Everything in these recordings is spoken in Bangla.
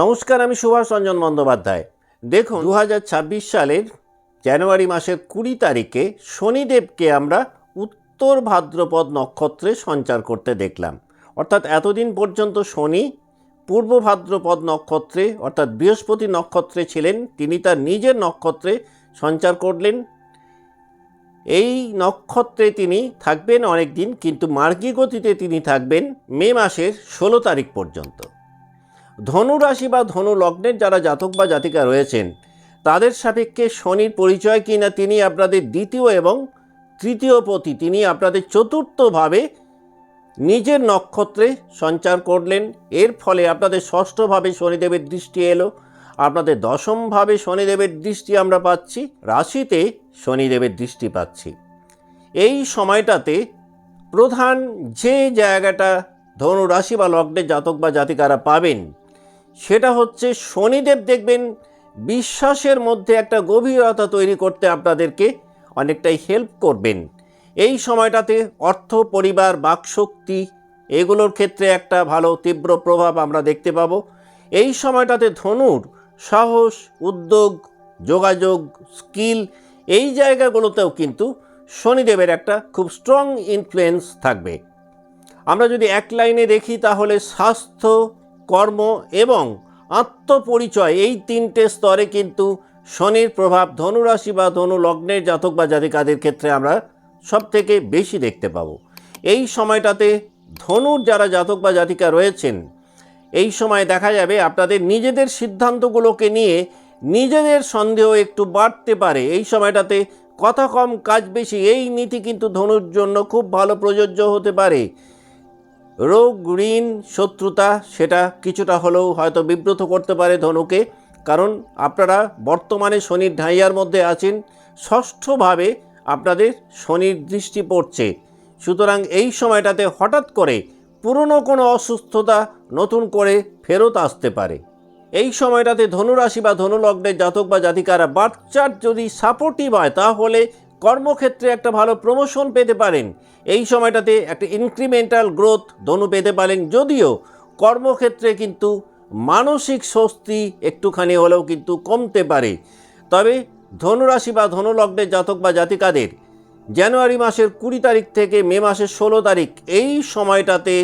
নমস্কার, আমি সুভাষ রঞ্জন বন্দ্যোপাধ্যায়। দেখুন দু হাজার ছাব্বিশ সালের জানুয়ারি মাসের কুড়ি তারিখে শনিদেবকে আমরা উত্তর ভাদ্রপদ নক্ষত্রে সঞ্চার করতে দেখলাম। অর্থাৎ এতদিন পর্যন্ত শনি পূর্ব ভাদ্রপদ নক্ষত্রে, অর্থাৎ বৃহস্পতি নক্ষত্রে ছিলেন, তিনি তার নিজের নক্ষত্রে সঞ্চার করলেন। এই নক্ষত্রে তিনি থাকবেন অনেক দিন কিন্তু মার্গী গতিতে তিনি থাকবেন মে মাসের ষোলো তারিখ পর্যন্ত। ধনু রাশি বা ধনু লগ্নের যারা জাতক বা জাতিকা রয়েছেন, তাদের সাপেক্ষে শনির পরিচয় কিনা তিনি আপনাদের দ্বিতীয় এবং তৃতীয় পতি, তিনি আপনাদের চতুর্থভাবে নিজের নক্ষত্রে সঞ্চার করলেন। এর ফলে আপনাদের ষষ্ঠভাবে শনিদেবের দৃষ্টি এলো, আপনাদের দশমভাবে শনিদেবের দৃষ্টি আমরা পাচ্ছি, রাশিতে শনিদেবের দৃষ্টি পাচ্ছি। এই সময়টাতে প্রধান যে জায়গাটা ধনু রাশি বা লগ্নের জাতক বা জাতিকারা পাবেন সেটা হচ্ছে শনিদেব দেখবেন বিশ্বাসের মধ্যে একটা গভীরতা তৈরি করতে আপনাদেরকে অনেকটাই হেল্প করবেন। এই সময়টাতে অর্থ, পরিবার, বাকশক্তি এগুলোর ক্ষেত্রে একটা ভালো তীব্র প্রভাব আমরা দেখতে পাবো। এই সময়টাতে ধনুর, সাহস, উদ্যোগ, যোগাযোগ স্কিল এই জায়গাগুলোতেও কিন্তু শনিদেবের একটা খুব স্ট্রং ইনফ্লুয়েন্স থাকবে। আমরা যদি এক লাইনে দেখি তাহলে স্বাস্থ্য কর্ম এবং আত্মপরিচয় এই তিনটে স্তরে কিন্তু শনির প্রভাব, ধনুরাশি বা ধনু লগ্নের জাতক বা জাতিকাদের ক্ষেত্রে আমরা সব থেকে বেশি দেখতে পাবো। এই সময়টাতে ধনুর যারা জাতক বা জাতিকা রয়েছেন, এই সময় দেখা যাবে আপনাদের নিজেদের সিদ্ধান্তগুলোকে নিয়ে নিজেদের সন্দেহ একটু বাড়তে পারে। এই সময়টাতে কথা কম, কাজ বেশি, এই নীতি কিন্তু ধনুর জন্য খুব ভালো প্রযোজ্য হতে পারে। রোগ, ঋণ, শত্রুতা, সেটা কিছুটা হলেও হয়তো বিব্রত করতে পারে ধনুকে। কারণ আপনারা বর্তমানে শনির ঢাইয়ার মধ্যে আছেন, ষষ্ঠভাবে আপনাদের শনির দৃষ্টি পড়ছে। সুতরাং এই সময়টাতে হঠাৎ করে পুরনো কোনো অসুস্থতা নতুন করে ফেরত আসতে পারে। এই সময়টাতে ধনুরাশি বা ধনুলগ্নের জাতক বা জাতিকারা বাচ্চার যদি সাপোর্টিভ হয়, তাহলে কর্মক্ষেত্রে একটা ভালো প্রমোশন পেতে পারেন। এই সময়টাতে একটা ইনক্রিমেন্টাল গ্রোথ ধনু পেতে পারেন। যদিও কর্মক্ষেত্রে কিন্তু মানসিক স্বস্তি একটুখানি হলেও কিন্তু কমতে পারে। তবে ধনুরাশি বা ধনুলগ্নের জাতক বা জাতিকাদের জানুয়ারি মাসের কুড়ি তারিখ থেকে মে মাসের ষোলো তারিখ এই সময়টাতে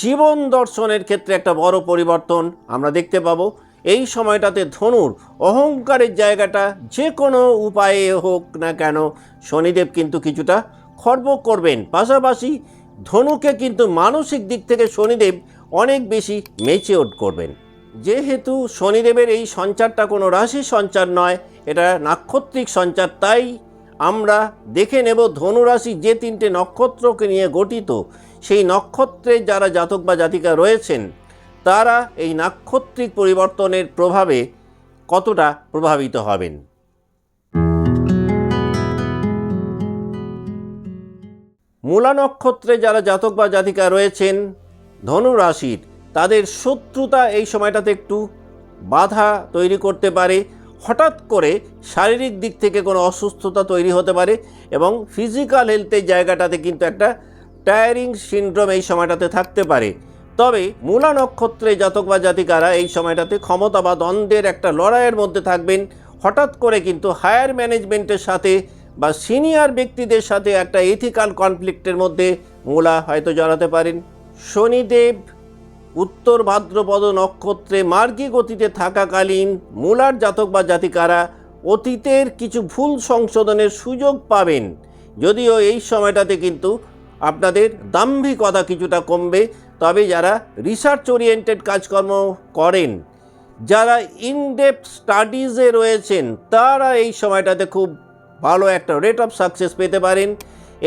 জীবন দর্শনের ক্ষেত্রে একটা বড় পরিবর্তন আমরা দেখতে পাবো। এই সময়টাতে ধনুর অহংকারের জায়গাটা যে কোনো উপায়ে হোক না কেন, শনিদেব কিন্তু কিছুটা খর্ব করবেন। পাশাপাশি ধনুকে কিন্তু মানসিক দিক থেকে শনিদেব অনেক বেশি মেচিওর করবেন। যেহেতু শনিদেবের এই সঞ্চারটা কোনো রাশি সঞ্চার নয়, এটা নাক্ষত্রিক সঞ্চার, তাই আমরা দেখে নেব ধনুরাশি যে তিনটে নক্ষত্রকে নিয়ে গঠিত। সেই নক্ষত্রের যারা জাতক বা জাতিকা রয়েছেন তারা এই নাক্ষত্রিক পরিবর্তনের প্রভাবে কতটা প্রভাবিত হবেন? মূলা নক্ষত্রে যারা জাতক বা জাতিকা রয়েছেন ধনু রাশির তাদের শত্রুতা এই সময়টাতে একটু বাধা তৈরি করতে পারে। হঠাৎ করে শারীরিক দিক থেকে কোনো অসুস্থতা তৈরি হতে পারে এবং ফিজিক্যাল হেলথের জায়গাটাতে কিন্তু একটা টায়ারিং সিন্ড্রোম এই সময়টাতে থাকতে পারে। তবে মূলা নক্ষত্রে জাতক বা জাতিকারা এই সময়টাতে ক্ষমতা বা দ্বন্দ্বের একটা লড়াইয়ের মধ্যে থাকবেন। হঠাৎ করে কিন্তু হায়ার ম্যানেজমেন্টের সাথে বা সিনিয়র ব্যক্তিদের সাথে একটা এথিক্যাল কনফ্লিক্টের মধ্যে মূলা হয়তো জড়াতে পারেন। শনিদেব উত্তর ভাদ্রপদ নক্ষত্রে মার্গী গতিতে থাকাকালীন মূলার জাতক বা জাতিকারা অতীতের কিছু ভুল সংশোধনের সুযোগ পাবেন। যদিও এই সময়টাতে কিন্তু আপনাদের দাম্ভিকতা কিছুটা কমবে তবে যারা রিসার্চ ওরিয়েন্টেড কাজকর্ম করেন, যারা ইনডেপ স্টাডিজে রয়েছেন, তারা এই সময়টাতে খুব ভালো একটা রেট অফ সাকসেস পেতে পারেন।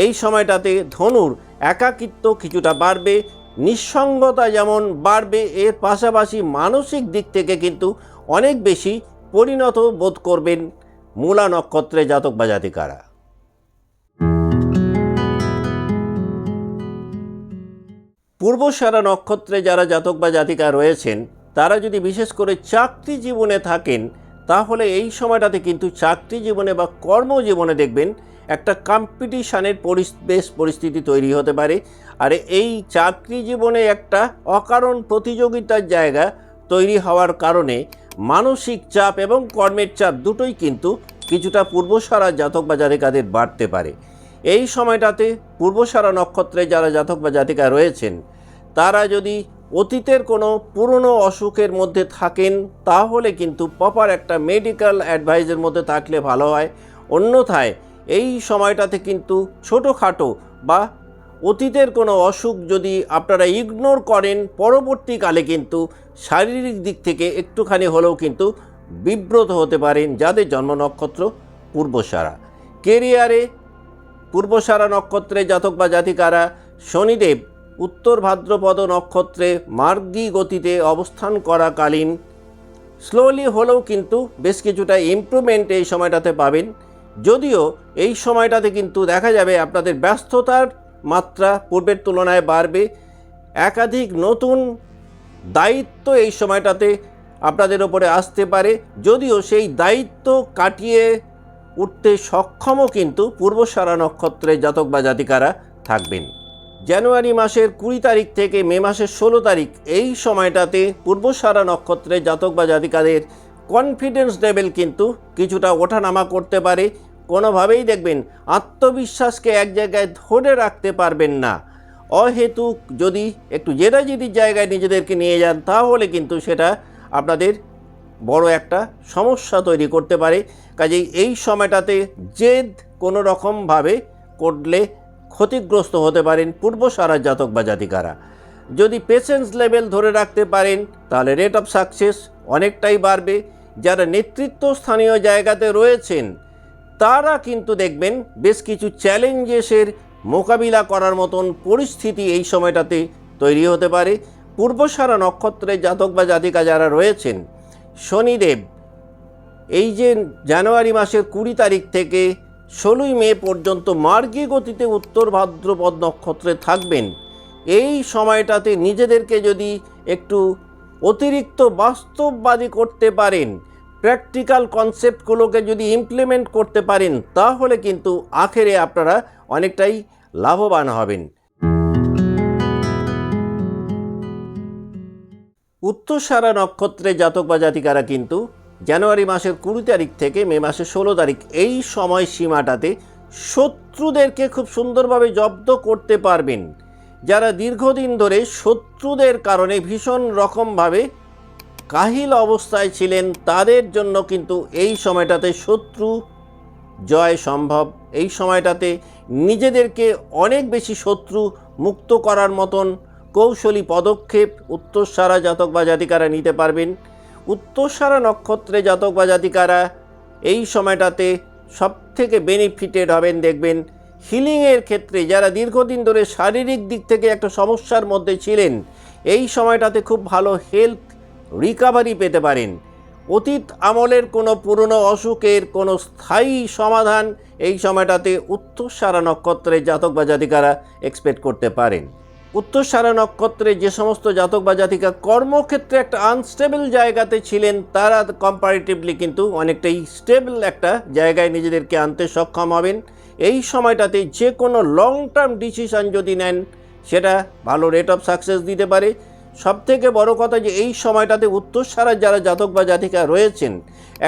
এই সময়টাতে ধনুর একাকিত্ব কিছুটা বাড়বে, নিঃসঙ্গতা যেমন বাড়বে, এর পাশাপাশি মানসিক দিক থেকে কিন্তু অনেক বেশি পরিণত বোধ করবেন মূলা নক্ষত্রে জাতক বা জাতিকারা। পূর্বসারা নক্ষত্রে যারা জাতক বা জাতিকা রয়েছেন, তারা যদি বিশেষ করে চাকরি জীবনে থাকেন, তাহলে এই সময়টাতে কিন্তু চাকরি জীবনে বা কর্মজীবনে দেখবেন একটা কম্পিটিশানের পরিবেশ পরিস্থিতি তৈরি হতে পারে। আর এই চাকরি জীবনে একটা অকারণ প্রতিযোগিতার জায়গা তৈরি হওয়ার কারণে মানসিক চাপ এবং কর্মের চাপ দুটোই কিন্তু কিছুটা পূর্বসারা জাতক বা জাতিকাদের বাড়তে পারে। এই সময়টাতে পূর্বসারা নক্ষত্রে যারা জাতক বা জাতিকা রয়েছেন, তারা যদি অতীতের কোনো পুরনো অসুখের মধ্যে থাকেন, তাহলে কিন্তু প্রপার একটা মেডিকেল অ্যাডভাইসের মধ্যে থাকলে ভালো হয়। অন্যথায় এই সময়টাতে কিন্তু ছোটোখাটো বা অতীতের কোনো অসুখ যদি আপনারা ইগনোর করেন, পরবর্তীকালে কিন্তু শারীরিক দিক থেকে একটুখানি হলেও কিন্তু বিব্রত হতে পারেন যাদের জন্ম নক্ষত্র পূর্বসারা। কেরিয়ারে পূর্বসারা নক্ষত্রে জাতক বা জাতিকারা শনিদেব, উত্তর ভাদ্রপদ নক্ষত্রে মার্গী গতিতে অবস্থান করাকালীন। স্লোলি হলেও কিন্তু বেশ কিছুটা ইমপ্রুভমেন্ট এই সময়টাতে পাবেন। যদিও এই সময়টাতে কিন্তু দেখা যাবে আপনাদের ব্যস্ততার মাত্রা পূর্বের তুলনায় বাড়বে। একাধিক নতুন দায়িত্ব এই সময়টাতে আপনাদের ওপরে আসতে পারে। যদিও সেই দায়িত্ব কাটিয়ে উঠতে সক্ষমও কিন্তু পূর্বসারা নক্ষত্রে জাতক বা জাতিকারা থাকবেন। জানুয়ারি মাসের কুড়ি তারিখ থেকে মে মাসের ষোলো তারিখ এই সময়টাতে পূর্বসারা নক্ষত্রে জাতক বা জাতিকাদের কনফিডেন্স লেভেল কিন্তু কিছুটা ওঠানামা করতে পারে। কোনোভাবেই দেখবেন আত্মবিশ্বাসকে এক জায়গায় ধরে রাখতে পারবেন না। অহেতুক যদি একটু জেদাজেদির জায়গায় নিজেদেরকে নিয়ে যান, তাহলে কিন্তু সেটা আপনাদের বড় একটা সমস্যা তৈরি করতে পারে। কাজেই এই সময়টাতে জেদ কোনো রকমভাবে করলে ক্ষতিগ্রস্ত হতে পারেন পূর্বসারা জাতক বা জাতিকারা। যদি পেশেন্স লেভেল ধরে রাখতে পারেন, তাহলে রেট অফ সাকসেস অনেকটাই বাড়বে। যারা নেতৃত্ব স্থানীয় জায়গাতে রয়েছেন, তারা কিন্তু দেখবেন বেশ কিছু চ্যালেঞ্জেসের মোকাবিলা করার মতন পরিস্থিতি এই সময়টাতে তৈরি হতে পারে। পূর্বসারা নক্ষত্রে জাতক বা জাতিকা যারা রয়েছেন শনিদেব, এই যে জানুয়ারি মাসের কুড়ি তারিখ থেকে ষোলোই মে পর্যন্ত মার্গী গতিতে উত্তর ভাদ্রপদ নক্ষত্রে থাকবেন, এই সময়টাতে নিজেদেরকে যদি একটু অতিরিক্ত বাস্তববাদী করতে পারেন, প্র্যাকটিক্যাল কনসেপ্টগুলোকে যদি ইমপ্লিমেন্ট করতে পারেন, তাহলে কিন্তু আখেরে আপনারা অনেকটাই লাভবান হবেন। উত্তরসারা নক্ষত্রে জাতক বা জাতিকারা কিন্তু জানুয়ারি মাসের কুড়ি তারিখ থেকে মে মাসের ষোলো তারিখ এই সময় সীমাটাতে শত্রুদেরকে খুব সুন্দরভাবে জব্দ করতে পারবেন। যারা দীর্ঘদিন ধরে শত্রুদের কারণে ভীষণ রকমভাবে কাহিল অবস্থায় ছিলেন, তাদের জন্য কিন্তু এই সময়টাতে শত্রু জয় সম্ভব। এই সময়টাতে নিজেদেরকে অনেক বেশি শত্রু মুক্ত করার মতন কৌশলী পদক্ষেপ, উত্তরসারা জাতক বা জাতিকারা নিতে পারবেন। উত্তরসারা নক্ষত্রে জাতক বা জাতিকারা এই সময়টাতে সব থেকে বেনিফিটেড হবেন, দেখবেন হিলিংয়ের ক্ষেত্রে যারা দীর্ঘদিন ধরে শারীরিক দিক থেকে একটা সমস্যার মধ্যে ছিলেন, এই সময়টাতে খুব ভালো হেলথ রিকাভারি পেতে পারেন। অতীত আমলের কোনো পুরনো অসুখের কোনো স্থায়ী সমাধান এই সময়টাতে উত্তর সারা নক্ষত্রের জাতক বা জাতিকারা এক্সপেক্ট করতে পারেন। উত্তরসারা নক্ষত্রে যে সমস্ত জাতক বা জাতিকা কর্মক্ষেত্রে একটা আনস্টেবল জায়গাতে ছিলেন, তারা কম্পারেটিভলি কিন্তু অনেকটাই স্টেবল একটা জায়গায় নিজেদেরকে আনতে সক্ষম হবেন। এই সময়টাতে যে কোনো লং টার্ম ডিসিশন যদি নেন, সেটা ভালো রেট অফ সাকসেস দিতে পারে। সব থেকে বড় কথা যে এই সময়টাতে উত্তরসারা যারা জাতক বা জাতিকা রয়েছেন,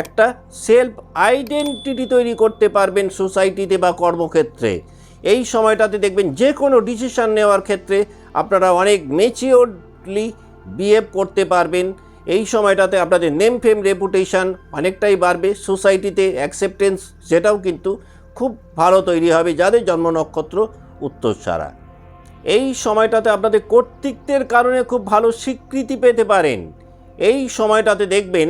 একটা সেলফ আইডেন্টিটি তৈরি করতে পারবেন সোসাইটিতে বা কর্মক্ষেত্রে। এই সময়টাতে দেখবেন যে কোনো ডিসিশন নেওয়ার ক্ষেত্রে আপনারা অনেক মেচিওরলি বিহেভ করতে পারবেন। এই সময়টাতে আপনাদের নেম ফেম রেপুটেশন অনেকটাই বাড়বে। সোসাইটিতে অ্যাকসেপ্টেন্স সেটাও কিন্তু খুব ভালো তৈরি হবে যাদের জন্ম নক্ষত্র উত্তরসারা এই সময়টাতে আপনাদের কর্তৃত্বের কারণে খুব ভালো স্বীকৃতি পেতে পারেন। এই সময়টাতে দেখবেন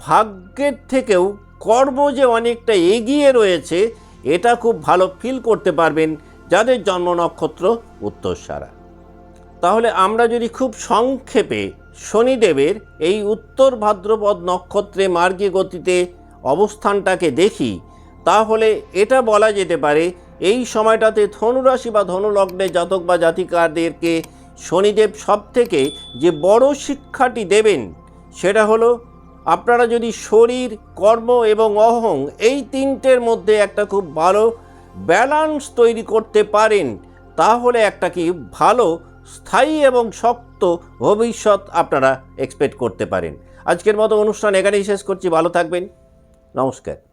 ভাগ্যের থেকেও কর্ম যে অনেকটা এগিয়ে রয়েছে, এটা খুব ভালো ফিল করতে পারবেন যাদের জন্ম নক্ষত্র উত্তরসারা তাহলে আমরা যদি খুব সংক্ষেপে শনিদেবের এই উত্তর ভাদ্রপদ নক্ষত্রে মার্গে গতিতে অবস্থানটাকে দেখি, তাহলে এটা বলা যেতে পারে এই সময়টাতে ধনুরাশি বা ধনুলগ্নে জাতক বা জাতিকাদেরকে শনিদেব সব থেকে যে বড় শিক্ষাটি দেবেন সেটা হলো আপনারা যদি শরীর, কর্ম এবং অহং এই তিনটের মধ্যে একটা খুব ভালো ব্যালান্স তৈরি করতে পারেন, তাহলে একটা কি ভালো স্থায়ী এবং শক্ত ভবিষ্যৎ আপনারা এক্সপেক্ট করতে পারেন। আজকের মতো অনুষ্ঠান এখানেই শেষ করছি। ভালো থাকবেন। নমস্কার।